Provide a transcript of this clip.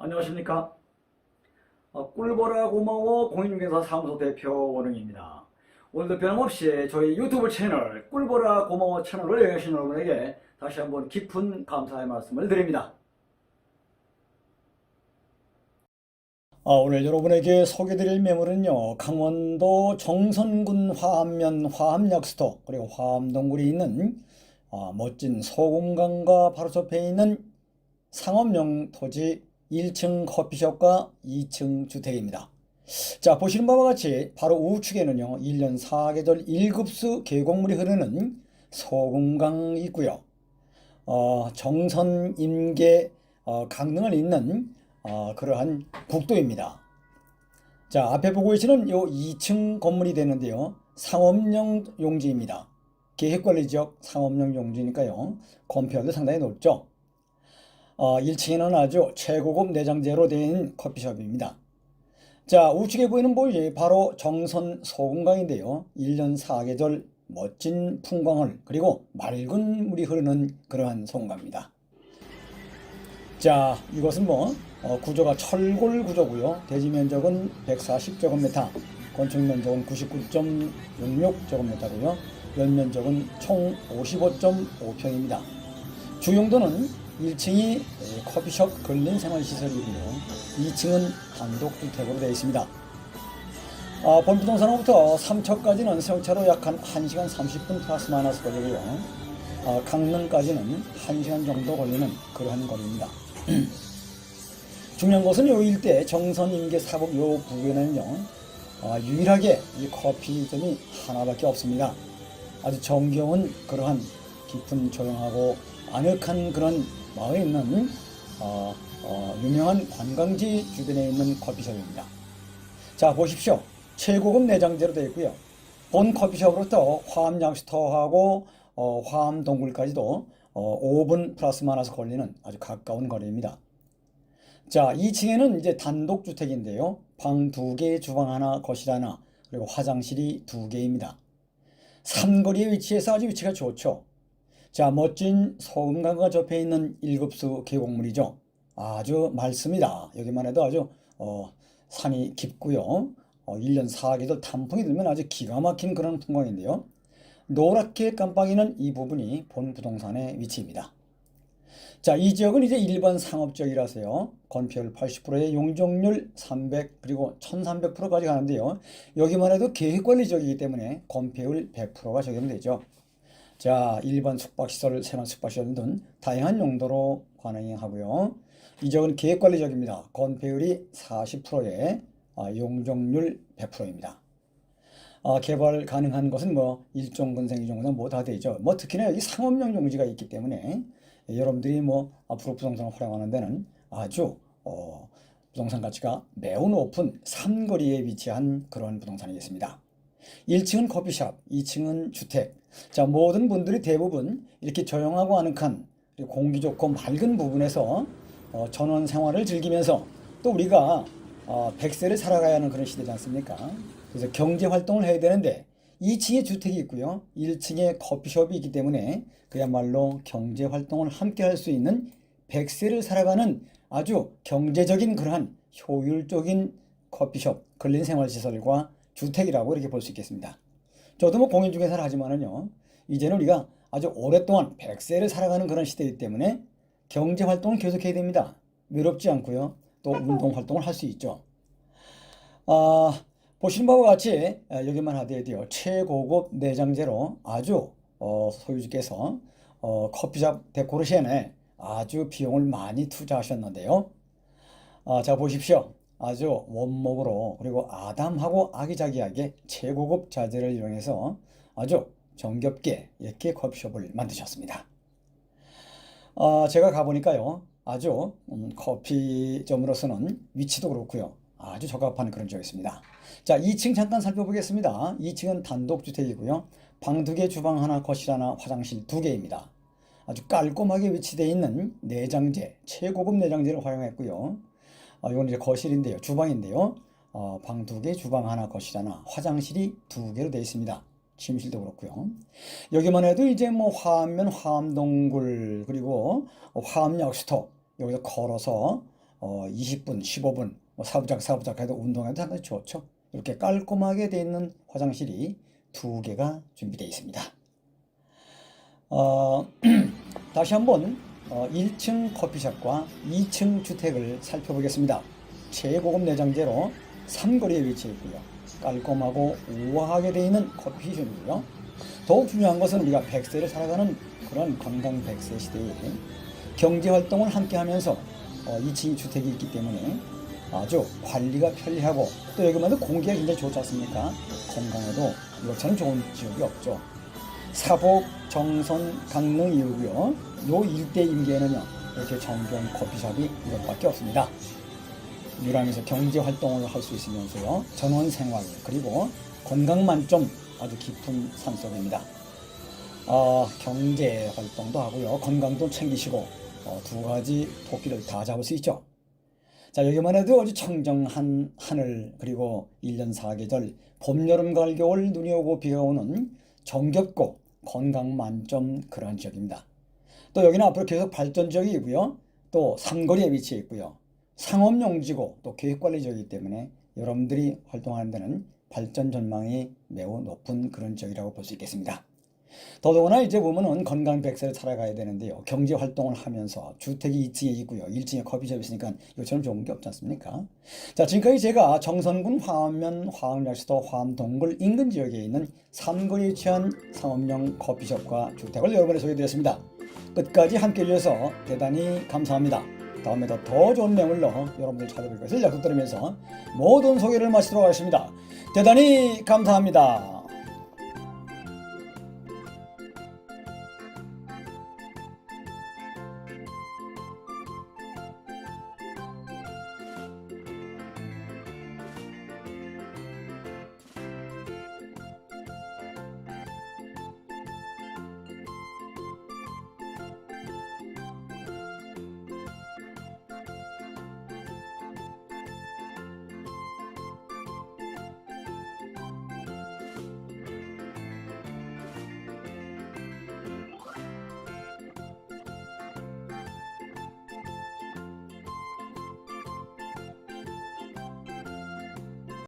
안녕하십니까. 어, 꿀보라 고마워 공인중개사 사무소 대표 원흥입니다. 오늘도 변함없이 저희 유튜브 채널 꿀보라 고마워 채널을 여행하신 여러분에게 다시 한번 깊은 감사의 말씀을 드립니다. 아, 오늘 여러분에게 소개드릴 매물은요, 강원도 정선군 화암면 화암약수도, 그리고 화암동굴이 있는 아, 멋진 소금강과 바로 옆에 있는 상업용 토지 1층 커피숍과 2층 주택입니다. 자, 보시는 바와 같이 바로 우측에는요, 1년 4계절 1급수 계곡물이 흐르는 소금강이 있고요. 어, 정선 임계 어, 강릉을 잇는 어, 그러한 국도입니다. 자, 앞에 보고 계시는 요 2층 건물이 되는데요. 상업용 용지입니다. 계획관리 지역 상업용 용지니까요. 건폐율도 상당히 높죠. 어, 1층에는 아주 최고급 내장재로 된 커피숍입니다. 자, 우측에 보이는 보이지 바로 정선 소금강인데요. 1년 4계절 멋진 풍광을 그리고 맑은 물이 흐르는 그러한 소금강입니다. 자, 이것은 뭐 어, 구조가 철골 구조고요. 대지 면적은 140제곱미터, 건축 면적은 99.66제곱미터고요. 연면적은 총 55.5평입니다. 주용도는 1층이 커피숍 근린 생활시설이고요. 2층은 단독주택으로 되어 있습니다. 아, 본 부동산으로부터 삼척까지는 세우차로 약 한 1시간 30분 플러스 마이너스 걸리고요. 아, 강릉까지는 1시간 정도 걸리는 그러한 거리입니다. 중요한 것은 요 일대 정선 임계 사법 요 부근에는요. 아, 유일하게 이 커피점이 하나밖에 없습니다. 아주 정겨운 그러한 깊은 조용하고 아늑한 그런 마을에 있는 어, 어, 유명한 관광지 주변에 있는 커피숍입니다. 자 보십시오. 최고급 내장재로 되어 있고요. 본 커피숍으로부터 화암약수터하고 어, 화암동굴까지도 어, 5분 플러스 마이너스 걸리는 아주 가까운 거리입니다. 자 2층에는 이제 단독주택인데요. 방 2개, 주방 하나, 거실 하나, 그리고 화장실이 2개입니다. 삼거리에 위치해서 아주 위치가 좋죠. 자, 멋진 소금강과 접해 있는 일급수 계곡물이죠. 아주 맑습니다. 여기만 해도 아주 어, 산이 깊고요. 어, 1년 4계절 단풍이 들면 아주 기가 막힌 그런 풍광인데요. 노랗게 깜빡이는 이 부분이 본 부동산의 위치입니다. 자, 이 지역은 이제 일반 상업 지역이라서요. 건폐율 80%의 용적률 300 그리고 1300%까지 가는데요. 여기만 해도 계획 관리 지역이기 때문에 건폐율 100%가 적용되죠. 자, 일반 숙박시설, 생활 숙박시설 등 다양한 용도로 관행하고요. 이 지역은 계획관리 지역입니다. 건폐율이 40%에 아, 용적률 100%입니다. 아, 개발 가능한 것은 뭐 일종 근생, 이종 근생 뭐다 되죠. 뭐 특히나 여기 상업용 용지가 있기 때문에 여러분들이 뭐 앞으로 부동산을 활용하는 데는 아주 어, 부동산 가치가 매우 높은 삼거리에 위치한 그런 부동산이겠습니다. 1층은 커피숍, 2층은 주택. 자, 모든 분들이 대부분 이렇게 조용하고 아늑한 공기 좋고 맑은 부분에서 어, 전원 생활을 즐기면서 또 우리가 어, 백세를 살아가야 하는 그런 시대지 않습니까? 그래서 경제 활동을 해야 되는데 2층에 주택이 있고요. 1층에 커피숍이 있기 때문에 그야말로 경제 활동을 함께 할 수 있는 백세를 살아가는 아주 경제적인 그러한 효율적인 커피숍, 근린 생활 시설과 주택이라고 이렇게 볼 수 있겠습니다. 저도 뭐 공인중개사를 하지만은요. 이제는 우리가 아주 오랫동안 백세를 살아가는 그런 시대이기 때문에 경제 활동을 계속해야 됩니다. 외롭지 않고요. 또 운동 활동을 할 수 있죠. 아, 보시는 바와 같이 아, 여기만 하더라도요. 최고급 내장재로 아주 어, 소유주께서 어, 커피숍 데코레이션에 아주 비용을 많이 투자하셨는데요. 아, 자 보십시오. 아주 원목으로 그리고 아담하고 아기자기하게 최고급 자재를 이용해서 아주 정겹게 이렇게 커피숍을 만드셨습니다. 아, 제가 가보니까요. 아주 음, 커피점으로서는 위치도 그렇고요. 아주 적합한 그런 지역이었습니다. 자, 2층 잠깐 살펴보겠습니다. 2층은 단독주택이고요. 방 두 개, 주방 하나, 거실 하나, 화장실 두 개입니다. 아주 깔끔하게 위치되어 있는 내장재, 최고급 내장재를 활용했고요. 아, 이건 이제 거실인데요. 주방인데요. 어, 방 두 개, 주방 하나, 거실 하나, 화장실이 두 개로 되어 있습니다. 침실도 그렇고요. 여기만 해도 이제 뭐 화암면 화암동굴 그리고 화암약수터 여기서 걸어서 어, 20분, 15분 뭐 사부작 사부작 해도 운동해도 상당히 좋죠. 이렇게 깔끔하게 돼 있는 화장실이 두 개가 준비되어 있습니다. 어, 다시 한번 어, 1층 커피숍과 2층 주택을 살펴보겠습니다. 최고급 내장재로 삼거리에 위치해 있고요. 깔끔하고 우아하게 되어 있는 커피숍이고요. 더욱 중요한 것은 우리가 100세를 살아가는 그런 건강 100세 시대에 경제 활동을 함께 하면서 어, 2층 주택이 있기 때문에 아주 관리가 편리하고 또 여기만도 공기가 굉장히 좋지 않습니까? 건강에도 이것처럼 좋은 지역이 없죠. 사복, 정선, 강릉 이후고요. 요 일대 임계에는요. 이렇게 정경 커피숍이 이것밖에 없습니다. 유람에서 경제 활동을 할 수 있으면서요. 전원 생활 그리고 건강 만점 아주 깊은 산속입니다. 어, 경제 활동도 하고요. 건강도 챙기시고 어, 두 가지 토끼를 다 잡을 수 있죠. 자, 여기만 해도 아주 청정한 하늘, 그리고 1년 4계절, 봄, 여름, 가을, 겨울, 눈이 오고 비가 오는 정겹고 건강 만점 그런 지역입니다. 또 여기는 앞으로 계속 발전 지역이고요. 또 삼거리에 위치해 있고요. 상업용지고 또 계획관리 지역이기 때문에 여러분들이 활동하는 데는 발전 전망이 매우 높은 그런 지역이라고 볼 수 있겠습니다. 더더구나 이제 보면은 건강 100세를 살아가야 되는데요. 경제 활동을 하면서 주택이 2층에 있고요. 1층에 커피숍이 있으니까 이것처럼 좋은 게 없지 않습니까? 자, 지금까지 제가 정선군 화암면 화암약수도 화암동굴 인근 지역에 있는 삼거리에 위치한 상업용 커피숍과 주택을 여러분에 소개해드렸습니다. 끝까지 함께 해주셔서 대단히 감사합니다. 다음에도 더 좋은 내용으로 여러분들 찾아뵐 것을 약속드리면서 모든 소개를 마치도록 하겠습니다. 대단히 감사합니다.